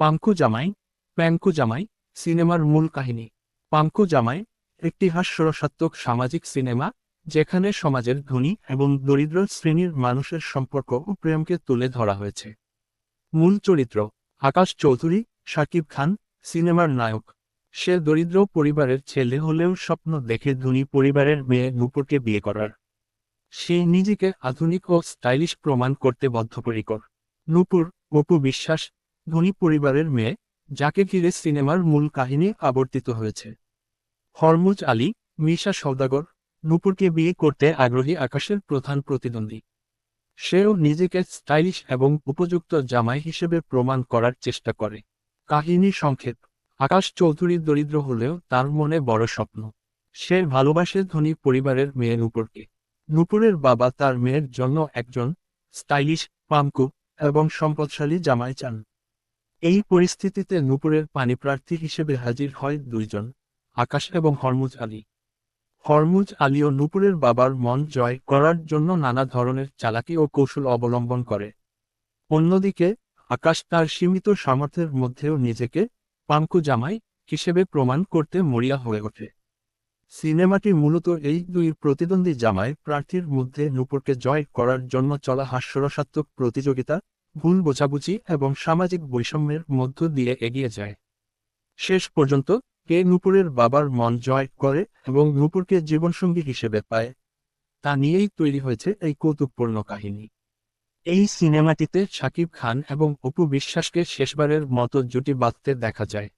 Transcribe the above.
পাঙ্কু জামাই, প্যাঙ্কু জামাই, সিনেমার মূল কাহিনী। পাঙ্কু জামাই, একটি হাস্যরসাত্মক সামাজিক সিনেমা, যেখানে সমাজের ধনী এবং দরিদ্র শ্রেণির মানুষের সম্পর্ক ও প্রেমকে তুলে ধরা হয়েছে। মূল চরিত্র, আকাশ চৌধুরী শাকিব খান, সিনেমার নায়ক। সে দরিদ্র পরিবারের ছেলে হলেও স্বপ্ন দেখে ধনী পরিবারের মেয়ে নূপুরকে বিয়ে করার। সে নিজেকে আধুনিক ও স্টাইলিশ প্রমাণ করতে বদ্ধপরিকর। নূপুর, অপু বিশ্বাস ধনী পরিবারের মেয়ে, যাকে ঘিরে সিনেমার মূল কাহিনী আবর্তিত হয়েছে। হরমুজ আলী, মিশা সৌদাগর নূপুরকে বিয়ে করতে আগ্রহী আকাশের প্রধান প্রতিদ্বন্দ্বী। সেও নিজেকে স্টাইলিশ এবং উপযুক্ত জামাই হিসেবে প্রমাণ করার চেষ্টা করে। কাহিনী সংক্ষেপ। আকাশ চৌধুরী দরিদ্র হলেও তার মনে বড় স্বপ্ন। সে ভালোবাসে ধনী পরিবারের মেয়ে নূপুরকে। নূপুরের বাবা তার মেয়ের জন্য একজন স্টাইলিশ, পামকু এবং সম্পদশালী জামাই চান। এই পরিস্থিতিতে নূপুরের পানিপ্রার্থী হিসেবে হাজির হয় দুইজন, আকাশ এবং হরমুজ আলী। হরমুজ আলী ও নূপুরের বাবার মন জয় করার জন্য নানা ধরনের চালাকি ও কৌশল অবলম্বন করে। অন্যদিকে, আকাশ তার সীমিত সামর্থ্যের মধ্যেও নিজেকে পাঙ্কু জামাই হিসেবে প্রমাণ করতে মরিয়া হয়ে ওঠে। সিনেমাটি মূলত এই দুই প্রতিদ্বন্দ্বী জামাই প্রার্থীর মধ্যে নূপুরকে জয় করার জন্য চলা হাস্যরসাত্মক প্রতিযোগিতা ভুল বোঝাবুঝি এবং সামাজিক বৈষম্যের মধ্য দিয়ে এগিয়ে যায়। শেষ পর্যন্ত, কে নূপুরের বাবার মন জয় করে এবং নূপুরকে জীবনসঙ্গী হিসেবে পায়, তা নিয়েই তৈরি হয়েছে এই কৌতুকপূর্ণ কাহিনী। এই সিনেমাটিতে শাকিব খান এবং অপু বিশ্বাসকে শেষবারের মতো জুটি বাঁধতে দেখা যায়।